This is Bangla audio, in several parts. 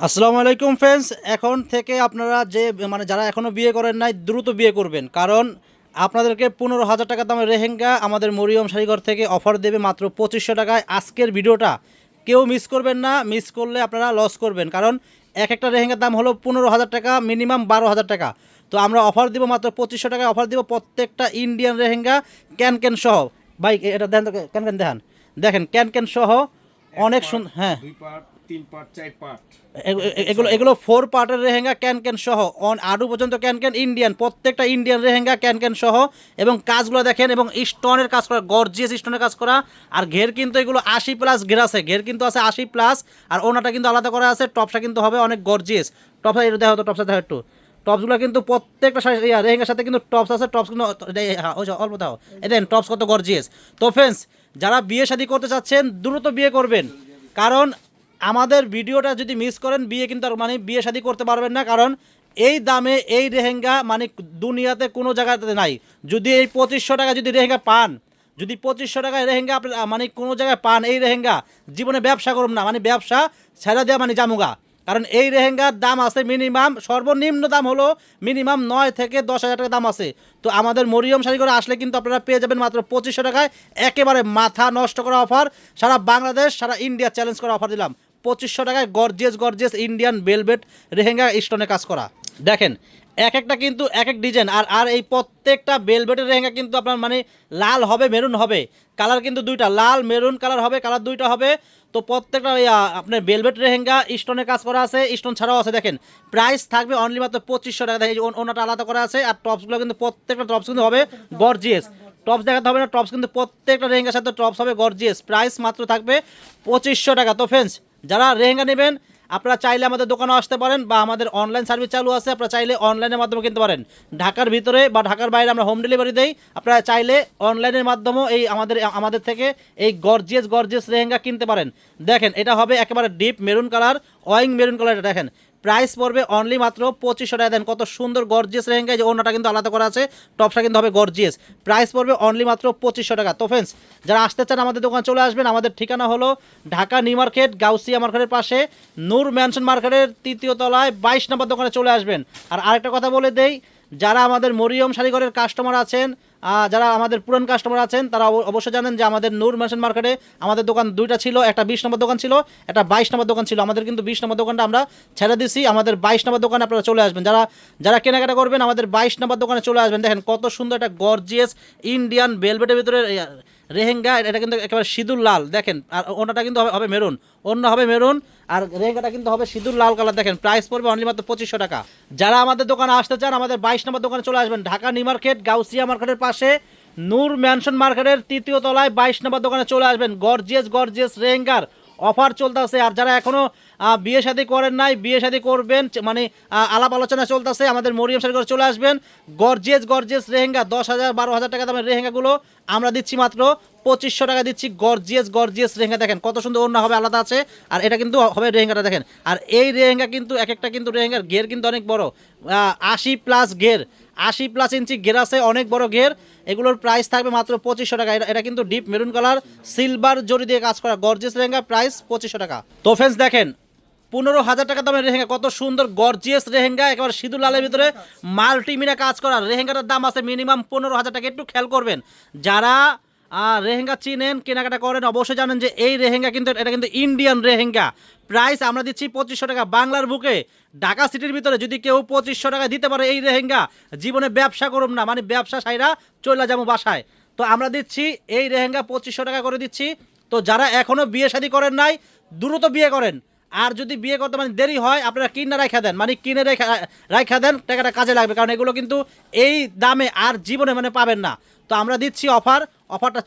আসসালামু আলাইকুম ফ্রেন্ডস, এখন থেকে আপনারা যে মানে যারা এখনও বিয়ে করেন নাই, দ্রুত বিয়ে করবেন। কারণ আপনাদেরকে পনেরো হাজার টাকা দামের রেহেঙ্গা আমাদের মরিয়ম শাড়িঘর থেকে অফার দেবে মাত্র পঁচিশশো টাকায়। আজকের ভিডিওটা কেউ মিস করবেন না মিস করলে আপনারা লস করবেন। কারণ এক একটা রেহেঙ্গার দাম হলো পনেরো হাজার টাকা মিনিমাম বারো হাজার টাকা। তো আমরা অফার দিব মাত্র পঁচিশশো টাকায় অফার দিব প্রত্যেকটা ইন্ডিয়ান রেহেঙ্গা ক্যান ক্যান সহ। বাইক এটা দেন ক্যান ক্যান দেখান। দেখেন, ক্যান ক্যান সহ অনেক সুন্দর হ্যাঁ। তিন পার্ট চার পার্ট এ- এ- এগুলো এগুলো ফোর পার্টের রেহেঙ্গা ক্যান ক্যান সহ। অন আডু পর্যন্ত ক্যান ক্যান ইন্ডিয়ান প্রত্যেকটা ইন্ডিয়ান রেহেঙ্গা ক্যান ক্যান সহ। এবং কাজগুলো দেখেন এবং স্টোনের কাজ করা গর্জিয়াস স্টোনের কাজ করা। আর ঘের কিন্তু এগুলো আশি প্লাস ঘের আছে। ঘের কিন্তু আছে আশি প্লাস আর ওনাটা কিন্তু আলাদা করা আছে। টপসটা কিন্তু হবে অনেক গর্জিয়াস টপসা দেখো তো টপসা দেখো একটু। টপসগুলো কিন্তু প্রত্যেকটা রেহেঙ্গার সাথে কিন্তু টপস আছে। টপস কিন্তু হ্যাঁ, অল্প দাও। এই দেন টপস কত গর্জিয়াস তো ফ্রেন্ডস যারা বিয়ে শাদী করতে চাচ্ছেন দ্রুত বিয়ে করবেন। কারণ আমাদের ভিডিওটা যদি মিস করেন, বিয়ে কিন্তু আর মানে বিয়ে শাদী করতে পারবেন না, কারণ এই দামে এই রেহেঙ্গা মানে দুনিয়াতে কোনো জায়গাতে নাই। যদি এই পঁচিশশো টাকা যদি রেহেঙ্গা পান, যদি পঁচিশশো টাকায় রেহেঙ্গা আপনি মানে কোনো জায়গায় পান এই রেহেঙ্গা, জীবনে ব্যবসা করুন না মানে ব্যবসা ছেড়ে দেওয়া মানে জামুগা। কারণ এই রেহেঙ্গার দাম আছে মিনিমাম, সর্বনিম্ন দাম হলো মিনিমাম নয় থেকে দশ হাজার টাকা দাম আছে। তো আমাদের মরিয়ম শাড়ি করে আসলে কিন্তু আপনারা পেয়ে যাবেন মাত্র পঁচিশশো টাকায় একেবারে মাথা নষ্ট করা অফার, সারা বাংলাদেশ, সারা ইন্ডিয়া চ্যালেঞ্জ করা অফার দিলাম। পঁচিশশো টাকায় gorgeous gorgeous Indian velvet lehenga স্টোনে কাজ করা। দেখেন এক একটা কিন্তু এক এক ডিজাইন আর আর এই প্রত্যেকটা বেলভেটের রেহেঙ্গা কিন্তু আপনার মানে লাল হবে মেরুন হবে। কালার কিন্তু দুইটা, লাল মেরুন কালার হবে কালার দুইটা হবে। তো প্রত্যেকটা আপনার বেলভেট রেহেঙ্গা স্টোনে কাজ করা আছে স্টোন ছাড়াও আছে। দেখেন প্রাইস থাকবে অনলি মাত্র পঁচিশশো টাকা। দেখেন ওনাটা আলাদা করা আছে, আর টপসগুলো কিন্তু প্রত্যেকটা টপস কিন্তু হবে গর্জিয়াস টপস দেখাতে হবে না টপস কিন্তু প্রত্যেকটা রেহেঙ্গার সাথে টপস হবে গর্জিয়াস প্রাইস মাত্র থাকবে পঁচিশশো টাকা। তো ফ্রেন্ডস যারা রেহেঙ্গা নেবেন, আপনারা চাইলে আমাদের দোকানে আসতে পারেন বা আমাদের অনলাইন সার্ভিস চালু আছে, আপনারা চাইলে অনলাইনের মাধ্যমে কিনতে পারেন। ঢাকার ভিতরে বা ঢাকার বাইরে আমরা হোম ডেলিভারি দিই, আপনারা চাইলে অনলাইনের মাধ্যমেও এই আমাদের আমাদের থেকে এই গর্জিয়াস গর্জিয়াস রেহেঙ্গা কিনতে পারেন। দেখেন, এটা হবে একেবারে ডিপ মেরুন কালার অয়িং মেরুন কালার এটা দেখেন। প্রাইস পড়বে অনলি মাত্র পঁচিশশো টাকা। দেন কত সুন্দর গর্জিয়াস রেহেঙ্গা এই যে ওনাটা কিন্তু আলাদা করা আছে টপসটা কিন্তু হবে গর্জিয়াস প্রাইস পড়বে অনলি মাত্র পঁচিশশো টাকা। তো ফ্রেন্ডস যারা আসতে চান আমাদের দোকানে চলে আসবেন, আমাদের ঠিকানা হলো ঢাকা নিউ মার্কেট, গাউসিয়া মার্কেটের পাশে, নূর ম্যানশন মার্কেটের তৃতীয় তলায় বাইশ নম্বর দোকানে চলে আসবেন। আর আরেকটা কথা বলে দেই, যারা আমাদের মরিয়ম শাড়িঘরের কাস্টমার আছেন যারা আমাদের পুরান কাস্টমার আছেন, তারা অবশ্যই জানেন যে আমাদের নূর ম্যানশন মার্কেটে আমাদের দোকান দুইটা ছিল, একটা বিশ নম্বর দোকান ছিল, একটা বাইশ নম্বর দোকান ছিল। আমাদের কিন্তু বিশ নম্বর দোকানটা আমরা ছেড়ে দিছি। আমাদের বাইশ নম্বর দোকানে আপনারা চলে আসবেন। যারা যারা কেনাকাটা করবেন, আমাদের বাইশ নম্বর দোকানে চলে আসবেন। দেখেন কত সুন্দর একটা গর্জিয়াস ইন্ডিয়ান বেলভেটের ভিতরে রেহেঙ্গা এটা কিন্তু একেবারে সিঁদুর লাল দেখেন। আর ওনাটা কিন্তু হবে- মেরুন। অন্য হবে মেরুন আর রেহেঙ্গাটা কিন্তু হবে সিঁদুর লাল কালার দেখেন। প্রাইস পড়বে অনলি মাত্র পঁচিশশো টাকা। যারা আমাদের দোকানে আসতে চান আমাদের বাইশ নম্বর দোকানে চলে আসবেন। ঢাকা নিউ মার্কেট গাউসিয়া মার্কেটের পাশে নূর ম্যানশন মার্কেটের তৃতীয় তলায় বাইশ নম্বর দোকানে চলে আসবেন। গর্জিয়াস গর্জিয়াস রেহেঙ্গার অফার চলতেছে। আর যারা এখনও আহ, বিয়ে শাদী করেন নাই, বিয়ে শাদী করবেন মানে আলাপ আলোচনা চলতেছে, আমাদের মরিয়ম করে চলে আসবেন। গর্জিয়াস গর্জিয়াস রেহেঙ্গা দশ হাজার, বারো হাজার টাকা দামের রেহেঙ্গাগুলো আমরা দিচ্ছি মাত্র, পঁচিশশো টাকা দিচ্ছি গর্জিয়াস গর্জিয়াস রেহেঙ্গা দেখেন কত সুন্দর অন্য হবে, আলাদা আছে, আর এটা কিন্তু হবে রেহেঙ্গাটা দেখেন। আর এই রেহেঙ্গা কিন্তু, এক একটা কিন্তু রেহেঙ্গার ঘের কিন্তু অনেক বড় আশি প্লাস ঘের, আশি প্লাস ইঞ্চি ঘের আছে, অনেক বড় ঘের, এগুলোর প্রাইস থাকবে মাত্র পঁচিশশো টাকা, এটা কিন্তু ডিপ মেরুন কালার সিলভার জরি দিয়ে কাজ করা গর্জিয়াস রেহেঙ্গা প্রাইস পঁচিশশো টাকা। তো ফ্রেন্ডস দেখেন পনেরো হাজার টাকা দামের রেহেঙ্গা কত সুন্দর গর্জিয়াস রেহেঙ্গা একেবারে সিঁদুর লালের ভিতরে মাল্টিমিনা কাজ করা। রেহেঙ্গাটার দাম আছে মিনিমাম পনেরো হাজার টাকা একটু খেয়াল করবেন। যারা আহ, রেহেঙ্গা চিনেন কেনাকাটা করেন অবশ্যই জানেন যে এই রেহেঙ্গা কিন্তু এটা কিন্তু ইন্ডিয়ান রেহেঙ্গা প্রাইস আমরা দিচ্ছি পঁচিশশো টাকা। বাংলার বুকে ঢাকা সিটির ভিতরে যদি কেউ পঁচিশশো টাকা দিতে পারে এই রেহেঙ্গা জীবনে ব্যবসা করুম না। মানে ব্যবসা সাইরা চলে যাব বাসায়। তো আমরা দিচ্ছি এই রেহেঙ্গা পঁচিশশো টাকা করে দিচ্ছি। তো যারা এখনও বিয়ে শাদী করেন নাই দ্রুত বিয়ে করেন। আর যদি বিয়ে করতে মানে দেরি হয়, আপনারা কিনে রাখা দেন। মানে কিনে রেখা রাখা দেন, টাকাটা কাজে লাগবে। কারণ এগুলো কিন্তু এই দামে আর জীবনে মানে পাবেন না। তো আমরা দিচ্ছি অফার। অফারটা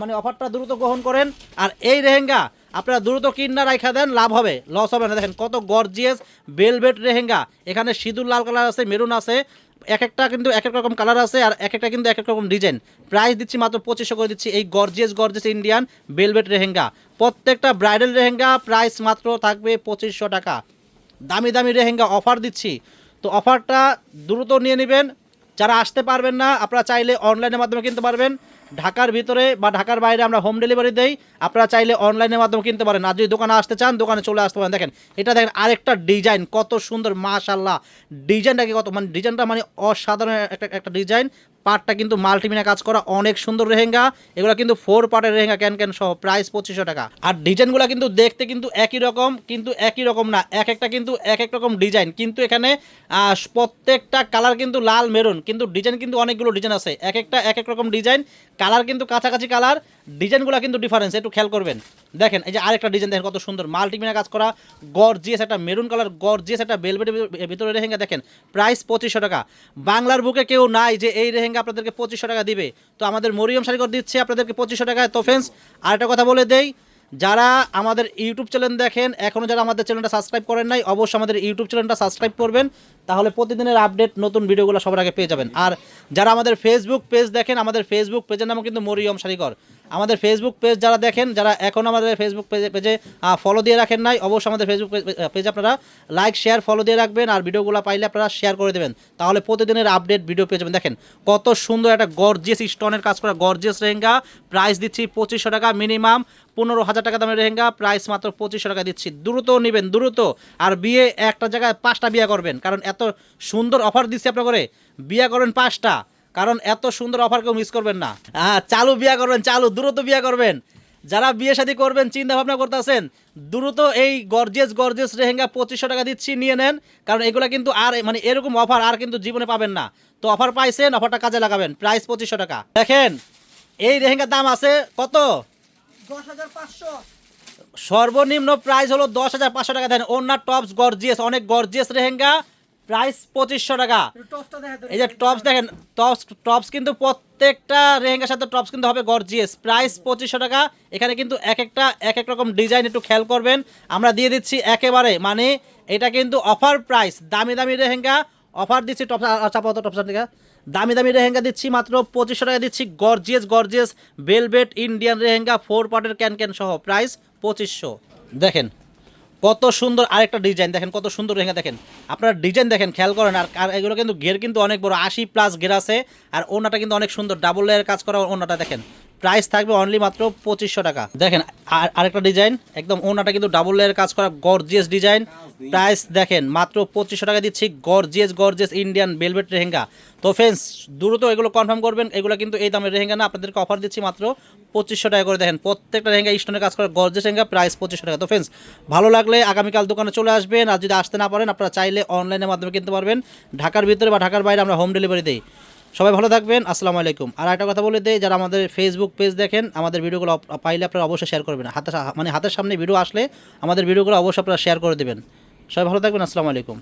মানে অফারটা দ্রুত গ্রহণ করেন। আর এই রেহেঙ্গা, আপনারা দ্রুত কিনা রাইখা দেন, লাভ হবে। লস হবে না। দেখেন কত গর্জিয়াস বেলভেট রেহেঙ্গা। এখানে সিঁদুর লাল কালার আছে মেরুন আছে। এক একটা কিন্তু এক এক রকম কালার আছে আর এক একটা কিন্তু এক এক রকম ডিজাইন প্রাইস দিচ্ছি মাত্র পঁচিশশো করে দিচ্ছি এই gorgeous gorgeous Indian velvet lehenga. প্রত্যেকটা ব্রাইডাল রেহেঙ্গা প্রাইস মাত্র থাকবে পঁচিশশো টাকা। দামি দামি রেহেঙ্গা অফার দিচ্ছি। তো অফারটা দ্রুত নিয়ে নেবেন। যারা আসতে পারবেন না, আপনারা চাইলে অনলাইনের মাধ্যমে কিনতে পারবেন। ঢাকার ভিতরে বা ঢাকার বাইরে আমরা হোম ডেলিভারি দেই। আপনারা চাইলে অনলাইনের মাধ্যমে কিনতে পারেন। আর যদি দোকানে আসতে চান, দোকানে চলে আসতে পারেন। দেখেন, এটা দেখেন আরেকটা ডিজাইন কত সুন্দর মাশাল্লাহ ডিজাইনটাকে কত মানে ডিজাইনটা মানে অসাধারণ একটা একটা ডিজাইন পার্টটা কিন্তু মাল্টিমিনা কাজ করা অনেক সুন্দর রেহেঙ্গা। এগুলো কিন্তু ফোর পার্টের রেহেঙ্গা ক্যান ক্যান সহ প্রাইস পঁচিশশো টাকা। আর ডিজাইনগুলো কিন্তু দেখতে কিন্তু একই রকম, কিন্তু একই রকম না, এক একটা কিন্তু এক এক রকম ডিজাইন। কিন্তু এখানে প্রত্যেকটা কালার কিন্তু লাল মেরুন, কিন্তু ডিজাইন কিন্তু অনেকগুলো ডিজাইন আছে। এক একটা এক এক রকম ডিজাইন, কালার কিন্তু কাছাকাছি কালার ডিজাইনগুলো কিন্তু ডিফারেন্স একটু খেয়াল করবেন। দেখেন, এই যে আরেকটা ডিজাইন দেখেন কত সুন্দর মাল্টিমিনা কাজ করা গর্জিয়াস একটা মেরুন কালার গর্জিয়াস একটা বেলভেটের ভিতরে রেহেঙ্গা, দেখেন প্রাইস পঁচিশশো টাকা। বাংলার বুকে কেউ নাই যে এই রেহেঙ্গা আপনাদেরকে পঁচিশশো টাকা দিবে। তো আমাদের মরিয়ম শাড়িঘর দিচ্ছে আপনাদেরকে পঁচিশশো টাকায় তো ফ্রেন্ডস আরেকটা কথা বলে দেই, যারা আমাদের ইউটিউব চ্যানেল দেখেন এখনও যারা আমাদের চ্যানেলটা সাবস্ক্রাইব করেন নাই, অবশ্যই আমাদের ইউটিউব চ্যানেলটা সাবস্ক্রাইব করবেন। তাহলে প্রতিদিনের আপডেট নতুন ভিডিওগুলো সবার আগে পেয়ে যাবেন। আর যারা আমাদের ফেসবুক পেজ দেখেন, আমাদের ফেসবুক পেজের নাম কিন্তু মরিয়ম শাড়িঘর আমাদের ফেসবুক পেজ যারা দেখেন, যারা এখন আমাদের ফেসবুক পেজে পেজে ফলো দিয়ে রাখেন নাই, অবশ্যই আমাদের ফেসবুক পেজ আপনারা লাইক শেয়ার ফলো দিয়ে রাখবেন আর ভিডিওগুলো পাইলে আপনারা শেয়ার করে দেবেন। তাহলে প্রতিদিনের আপডেট ভিডিও পেয়ে যাবেন। দেখেন কত সুন্দর একটা গর্জিয়াস স্টোনের কাজ করা গর্জিয়াস রেহেঙ্গা প্রাইস দিচ্ছি পঁচিশশো টাকা মিনিমাম পনেরো হাজার টাকা দামের রেহেঙ্গা প্রাইস মাত্র পঁচিশশো টাকা দিচ্ছি। দ্রুত নেবেন, দ্রুত। আর বিয়ে একটা জায়গায় পাঁচটা বিয়ে করবেন। কারণ এত সুন্দর অফার দিচ্ছি আপনার করে। বিয়ে করবেন পাঁচটা। কারণ এত সুন্দর অফার কেউ মিস করবেন না। হ্যাঁ চালু বিয়ে করবেন চালু দ্রুত বিয়ে করবেন। যারা বিয়ে শাদী করবেন চিন্তা ভাবনা করতেছেন দ্রুত এই গর্জেস গর্জেস রেহেঙ্গা পঁচিশশো টাকা দিচ্ছি নিয়ে নেন। কারণ এগুলো কিন্তু আর মানে এরকম অফার আর কিন্তু জীবনে পাবেন না। তো অফার পাইছেন অফারটা কাজে লাগাবেন প্রাইস পঁচিশশো টাকা। দেখেন এই রেহেঙ্গার দাম আছে কত? দশ হাজার পাঁচশো। সর্বনিম্ন প্রাইস হলো দশ হাজার পাঁচশো টাকা। দেন অন্য টপস গর্জিয়াস অনেক গর্জিয়াস রেহেঙ্গা প্রাইস পঁচিশশো টাকা। এই যে টপস দেখেন টপস টপস কিন্তু প্রত্যেকটা রেহেঙ্গার সাথে টপস কিন্তু হবে গর্জিয়াস প্রাইস পঁচিশশো টাকা। এখানে কিন্তু এক একটা এক এক রকম ডিজাইন একটু খেয়াল করবেন। আমরা দিয়ে দিচ্ছি একেবারে মানে এটা কিন্তু অফার প্রাইস দামি দামি রেহেঙ্গা অফার দিচ্ছি টপস চাপাতো টপসার দিকে। দামি দামি রেহেঙ্গা দিচ্ছি মাত্র পঁচিশশো টাকা দিচ্ছি gorgeous gorgeous velvet Indian lehenga four পার্টের ক্যান ক্যান সহ। প্রাইস পঁচিশশো। দেখেন কত সুন্দর আরেকটা ডিজাইন দেখেন, কত সুন্দর রেখে দেখেন। আপনারা ডিজাইন দেখেন, খেয়াল করেন, আর আর এগুলো কিন্তু ঘের কিন্তু অনেক বড়, আশি প্লাস ঘের আছে, আর ওনাটা কিন্তু অনেক সুন্দর ডাবল লেয়ার কাজ করা ওনাটা দেখেন। প্রাইস থাকবে অনলি মাত্র পঁচিশশো টাকা। দেখেন, আর আরেকটা ডিজাইন একদম ওনাটা কিন্তু ডাবল লেয়ার কাজ করা গর্জিয়াস ডিজাইন প্রাইস দেখেন, মাত্র পঁচিশশো টাকা দিচ্ছি gorgeous gorgeous Indian velvet lehenga. তো ফ্রেন্ডস দ্রুত এগুলো কনফার্ম করবেন, এগুলো কিন্তু এই দামের রেহেঙ্গা না, আপনাদেরকে অফার দিচ্ছি মাত্র পঁচিশশো টাকা করে। দেখেন, প্রত্যেকটা রেহেঙ্গা স্টোনের কাজ করা গর্জিয়াস রেহেঙ্গা প্রাইস পঁচিশশো টাকা। তো ফ্রেন্ডস ভালো লাগলে আগামীকাল দোকানে চলে আসবেন, আর যদি আসতে না পারেন, আপনারা চাইলে অনলাইনের মাধ্যমে কিনতে পারবেন। ঢাকার ভিতরে বা ঢাকার বাইরে আমরা হোম ডেলিভারি দিই। সবাই ভালো থাকবেন, আসসালামু আলাইকুম। আর একটা কথা বলে দেয় যারা আমাদের ফেসবুক পেজ দেখেন, আমাদের ভিডিওগুলো পাইলে আপনারা অবশ্যই শেয়ার করবেন। হাতে মানে হাতের সামনে ভিডিও আসলে আমাদের ভিডিওগুলো অবশ্যই আপনারা শেয়ার করে দেবেন। সবাই ভালো থাকবেন, আসসালামু আলাইকুম।